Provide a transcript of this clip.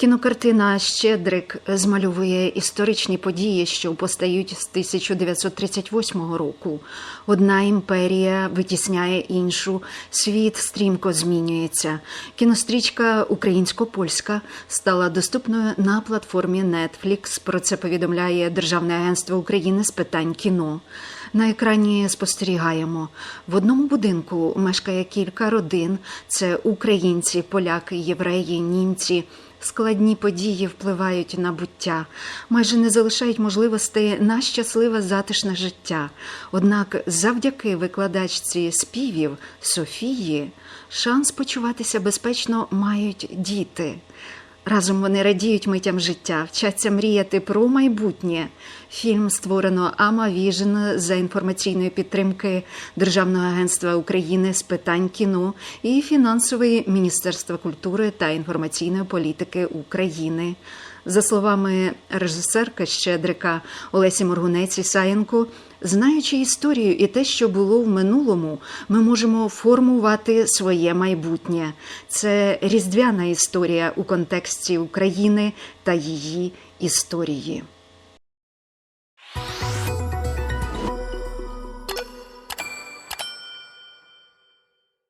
Кінокартина Щедрик змальовує історичні події, що постають з 1938 року. Одна імперія витісняє іншу, світ стрімко змінюється. Кінострічка українсько-польська стала доступною на платформі Netflix. Про це повідомляє Державне агентство України з питань кіно. На екрані спостерігаємо в одному будинку мешкає кілька родин: це українці, поляки, євреї, німці. Складні події впливають на буття, майже не залишають можливостей на щасливе затишне життя. Однак, завдяки викладачці співів Софії, шанс почуватися безпечно мають діти. Разом вони радіють митям життя, вчаться мріяти про майбутнє. Фільм створено Ама Віжен за інформаційної підтримки Державного агентства України з питань кіно і фінансової Міністерства культури та інформаційної політики України. За словами режисерка Щедрика Олесі Моргунець Ісаєнко, знаючи історію і те, що було в минулому, ми можемо формувати своє майбутнє. Це різдвяна історія у контексті України та її історії.